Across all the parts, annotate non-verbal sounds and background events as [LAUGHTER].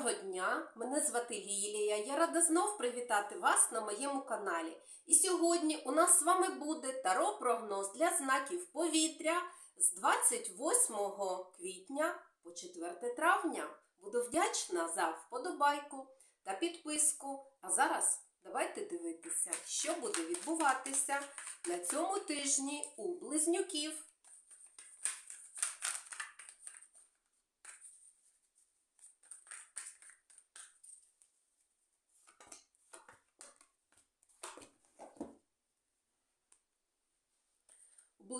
Доброго дня! Мене звати Лілія. Я рада знов привітати вас на моєму каналі. І сьогодні у нас з вами буде таро прогноз для знаків повітря з 28 квітня по 4 травня. Буду вдячна за вподобайку та підписку. А зараз давайте дивитися, що буде відбуватися на цьому тижні у близнюків.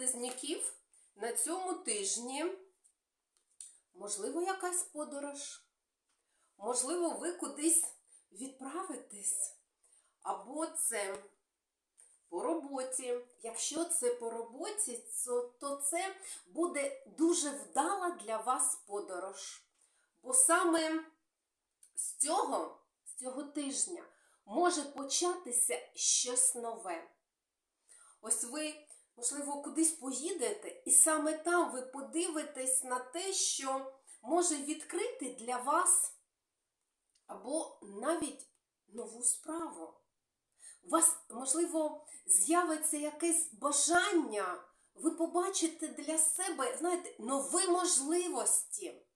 Близнюків на цьому тижні можливо якась подорож. Можливо, ви кудись відправитесь. Або це по роботі. Якщо це по роботі, то, це буде дуже вдала для вас подорож. Бо саме з цього, з цього тижня може початися щось нове. Ось ви, можливо, кудись поїдете, і саме там ви подивитесь на те, що може відкрити для вас або навіть нову справу. У вас, можливо, з'явиться якесь бажання, ви побачите для себе, знаєте, нові можливості.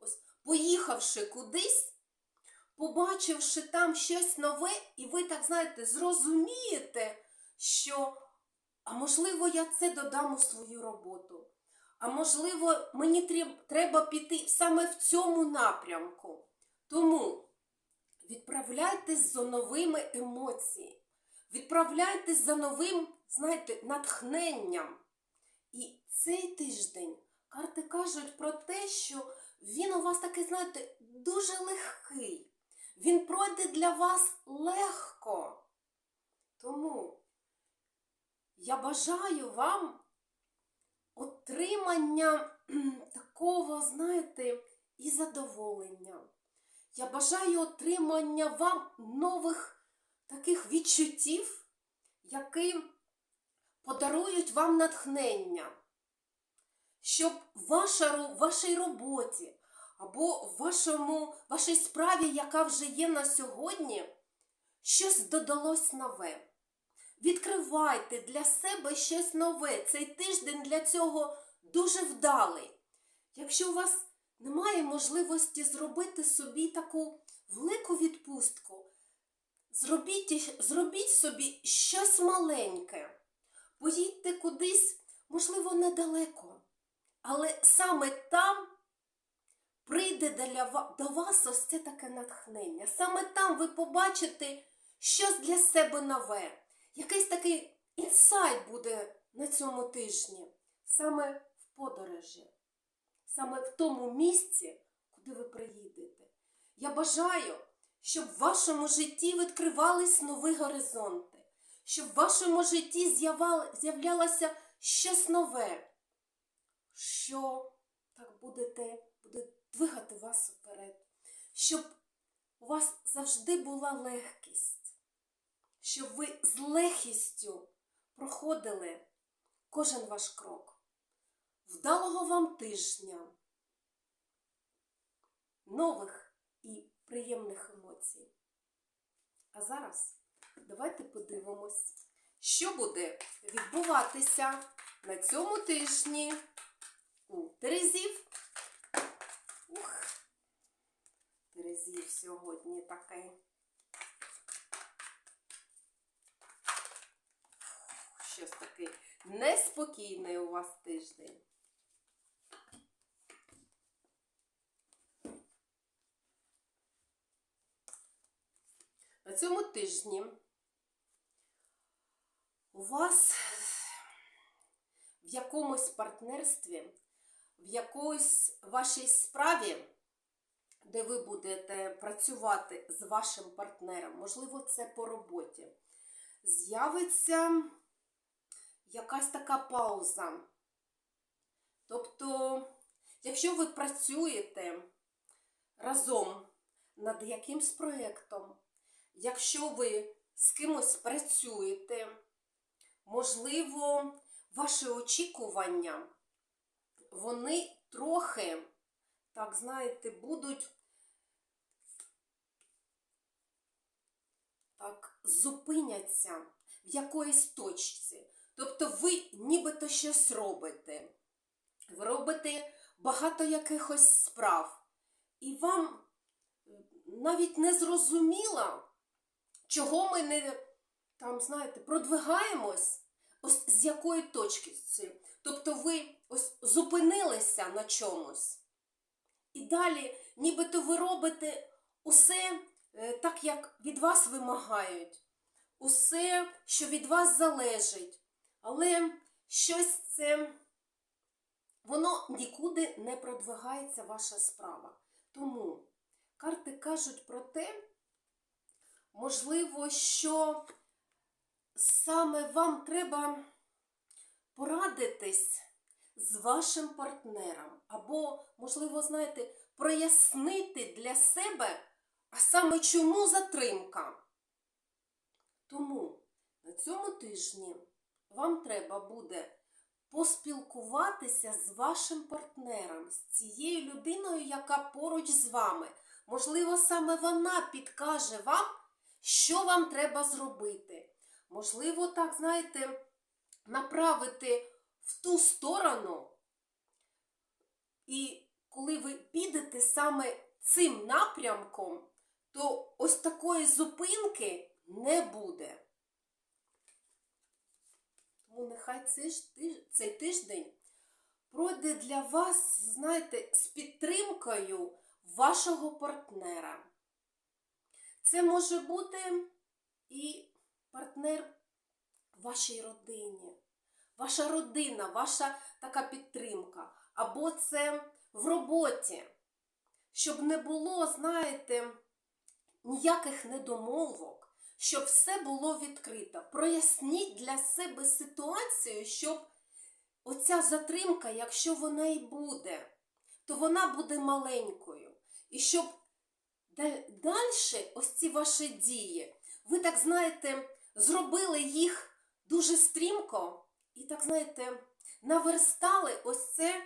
Ось, поїхавши кудись, побачивши там щось нове, і ви так, знаєте, зрозумієте, що, а можливо, я це додам у свою роботу. А можливо, мені треба піти саме в цьому напрямку. Тому відправляйтесь за новими емоціями, відправляйтесь за новим, знаєте, натхненням. І цей тиждень карти кажуть про те, що він у вас такий, знаєте, дуже легкий. Він пройде для вас легко. Тому я бажаю вам отримання [CLEARS THROAT] такого, знаєте, і задоволення. Я бажаю отримання вам нових таких відчуттів, які подарують вам натхнення, щоб ваша, вашій роботі або вашому, вашій справі, яка вже є на сьогодні, щось додалось нове. Відкривайте для себе щось нове. Цей тиждень для цього дуже вдалий. Якщо у вас немає можливості зробити собі таку велику відпустку, зробіть, зробіть собі щось маленьке. Поїдьте кудись, можливо, недалеко. Але саме там прийде до вас ось це таке натхнення. Саме там ви побачите щось для себе нове. Якийсь такий інсайт буде на цьому тижні, саме в подорожі, саме в тому місці, куди ви приїдете. Я бажаю, щоб в вашому житті відкривались нові горизонти, щоб в вашому житті з'являлося щось нове, що так будете, буде двигати вас вперед, щоб у вас завжди була легкість щоб ви з легкістю проходили кожен ваш крок. Вдалого вам тижня, нових і приємних емоцій. А зараз давайте подивимось, що буде відбуватися на цьому тижні у Терезів. Ух, Терезів сьогодні такий. Щось такий неспокійний у вас тиждень. На цьому тижні у вас в якомусь партнерстві, в якоїсь вашій справі, де ви будете працювати з вашим партнером, можливо, це по роботі, з'явиться якась така пауза. Тобто, якщо ви працюєте разом над якимсь проєктом, якщо ви з кимось працюєте, можливо, ваші очікування, вони трохи, так знаєте, будуть так, зупиняться в якоїсь точці. Тобто ви нібито щось робите. Ви робите багато якихось справ. І вам е, навіть не зрозуміло, чого ми не там, знаєте, продвигаємось, ось з якої точки. Тобто ви ось зупинилися на чомусь. І далі, нібито ви робите усе е, так, як від вас вимагають, усе, що від вас залежить. Але щось це, воно нікуди не продвигається ваша справа. Тому карти кажуть про те, можливо, що саме вам треба порадитись з вашим партнером. Або, можливо, знаєте, прояснити для себе, а саме чому затримка. Тому на цьому тижні вам треба буде поспілкуватися з вашим партнером, з цією людиною, яка поруч з вами. Можливо, саме вона підкаже вам, що вам треба зробити. Можливо, так, знаєте, направити в ту сторону. І коли ви підете саме цим напрямком, то ось такої зупинки не буде. Тому нехай цей, тиждень пройде для вас, знаєте, з підтримкою вашого партнера. Це може бути і партнер вашій родині, ваша родина, ваша така підтримка. Або це в роботі, щоб не було, знаєте, ніяких недомовок, щоб все було відкрито. Проясніть для себе ситуацію, щоб оця затримка, якщо вона і буде, то вона буде маленькою. І щоб далі ось ці ваші дії, ви так знаєте, зробили їх дуже стрімко і так, знаєте, наверстали ось це,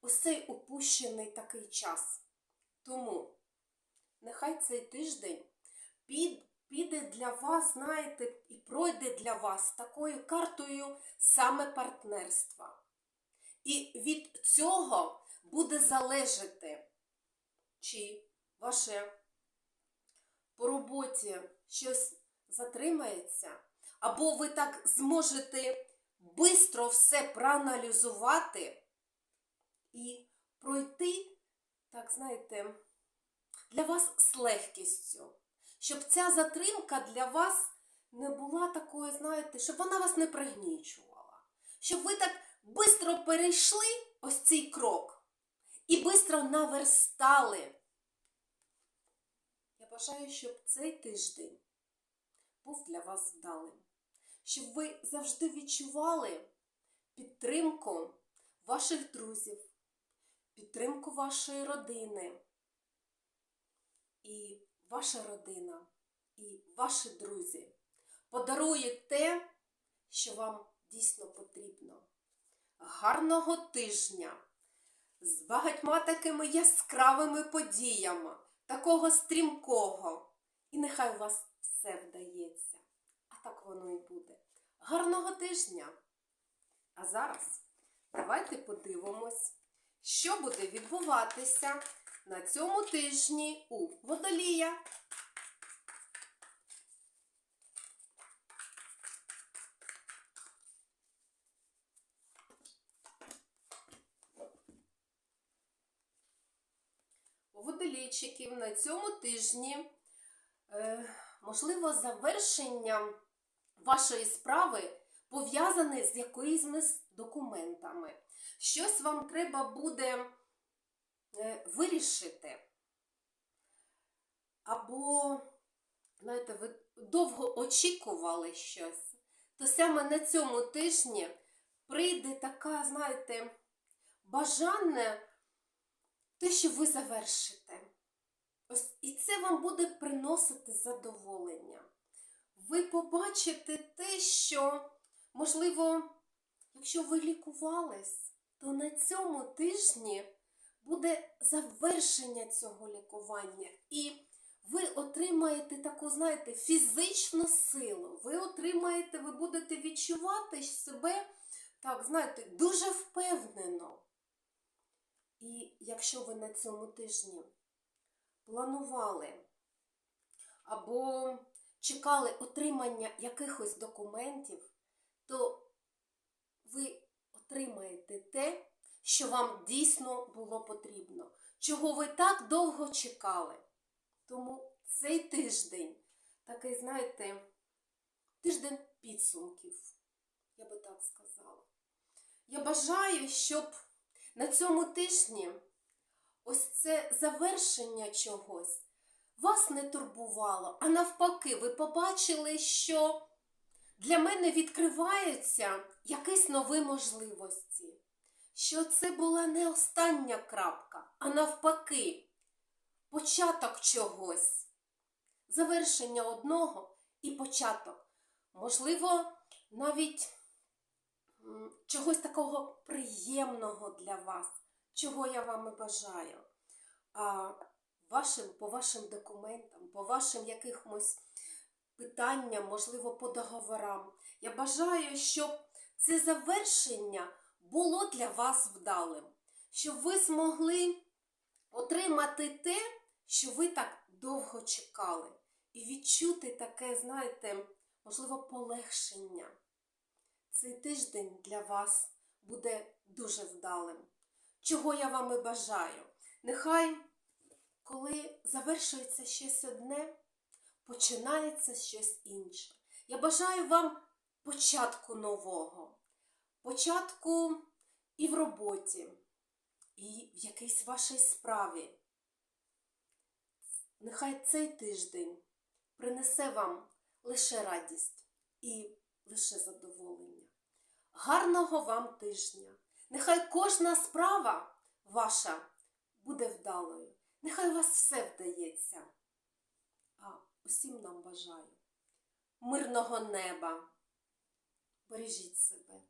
ось цей упущений такий час. Тому нехай цей тиждень під, піде для вас, знаєте, і пройде для вас такою картою саме партнерства. І від цього буде залежати, чи ваше по роботі щось затримається, або ви так зможете бистро все проаналізувати і пройти, так знаєте, для вас з легкістю. Щоб ця затримка для вас не була такою, знаєте, щоб вона вас не пригнічувала. Щоб ви так бистро перейшли ось цей крок і бистро наверстали. Я бажаю, щоб цей тиждень був для вас вдалим. Щоб ви завжди відчували підтримку ваших друзів, підтримку вашої родини. І ваша родина, і ваші друзі подарують те, що вам дійсно потрібно. Гарного тижня з багатьма такими яскравими подіями, такого стрімкого. І нехай у вас все вдається. А так воно і буде. Гарного тижня! А зараз давайте подивимось, що буде відбуватися на цьому тижні у водолія. Водолійчиків на цьому тижні, е, можливо, завершення вашої справи пов'язане з якимись документами. Щось вам треба буде вирішити. Або, знаєте, ви довго очікували щось, то саме на цьому тижні прийде така, знаєте, бажання те, що ви завершите. Ось, і це вам буде приносити задоволення. Ви побачите те, що, можливо, якщо ви лікувались, то на цьому тижні буде завершення цього лікування. І ви отримаєте таку, знаєте, фізичну силу. Ви отримаєте, ви будете відчувати себе, так, знаєте, дуже впевнено. І якщо ви на цьому тижні планували або чекали отримання якихось документів, то ви отримаєте те, що вам дійсно було потрібно, чого ви так довго чекали. Тому цей тиждень, такий, знаєте, тиждень підсумків, я би так сказала. Я бажаю, щоб на цьому тижні ось це завершення чогось вас не турбувало, а навпаки, ви побачили, що для мене відкриваються якісь нові можливості, що це була не остання крапка, а навпаки, початок чогось, завершення одного і початок. Можливо, навіть чогось такого приємного для вас, чого я вам і бажаю. А вашим, по вашим документам, по вашим якимось питанням, можливо, по договорам. Я бажаю, щоб це завершення було для вас вдалим, щоб ви змогли отримати те, що ви так довго чекали, і відчути таке, знаєте, можливо, полегшення. Цей тиждень для вас буде дуже вдалим. Чого я вам і бажаю. Нехай, коли завершується щось одне, починається щось інше. Я бажаю вам початку нового, початку і в роботі, і в якійсь вашій справі. Нехай цей тиждень принесе вам лише радість і лише задоволення. Гарного вам тижня! Нехай кожна справа ваша буде вдалою. Нехай у вас все вдається. А усім нам бажаю мирного неба. Бережіть себе.